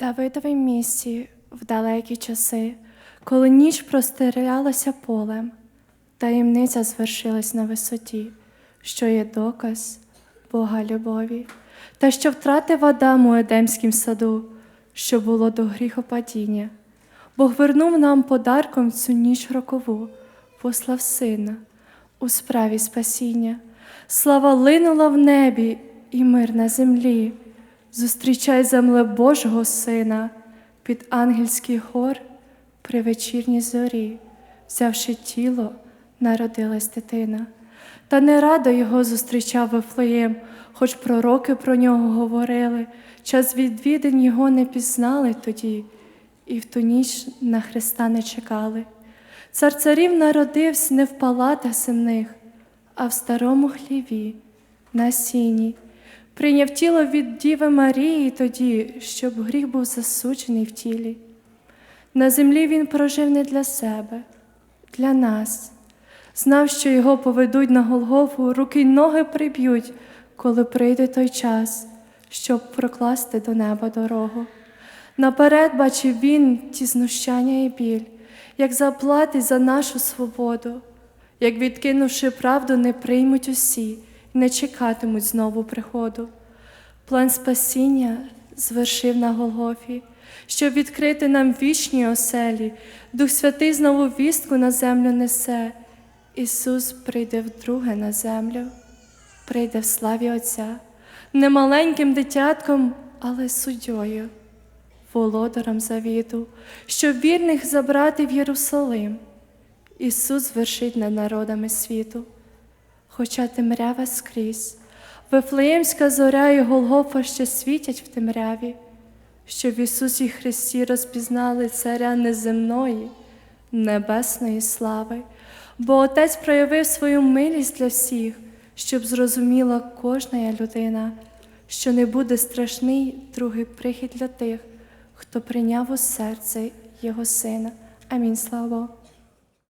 Давидовій місці в далекі часи, коли ніч простирялася полем, таємниця звершилась на висоті, що є доказ Бога любові, та що втратив Адам у Едемськім саду, що було до гріхопадіння. Бог вернув нам подарком цю ніч рокову, послав сина у справі спасіння. Слава линула в небі і мир на землі. Зустрічай земле Божого Сина під ангельський хор при вечірній зорі, взявши тіло, народилась дитина. Та не радо його зустрічав Вифлеєм, хоч пророки про нього говорили, час відвідин його не пізнали тоді, і в ту ніч на Христа не чекали. Цар царів народився не в палатах земних, а в старому хліві, на сіні. Прийняв тіло від Діви Марії тоді, щоб гріх був засуджений в тілі. На землі він прожив не для себе, для нас. Знав, що його поведуть на Голгофу, руки й ноги приб'ють, коли прийде той час, щоб прокласти до неба дорогу. Наперед бачив він ті знущання і біль, як заплатить за нашу свободу, як відкинувши правду, не приймуть усі не чекатимуть знову приходу. План спасіння звершив на Голгофі, щоб відкрити нам вічні оселі. Дух Святий знову вістку на землю несе. Ісус прийде вдруге на землю, прийде в славі Отця, не маленьким дитятком, але суддєю, володарем завіту, щоб вірних забрати в Єрусалим. Ісус звершить над народами світу, хоча темрява скрізь, Вифлеємська зоря і Голгофа ще світять в темряві, щоб в Ісусі Христі розпізнали царя неземної, небесної слави, бо Отець проявив свою милість для всіх, щоб зрозуміла кожна людина, що не буде страшний другий прихід для тих, хто прийняв у серце Його Сина. Амінь. Слава.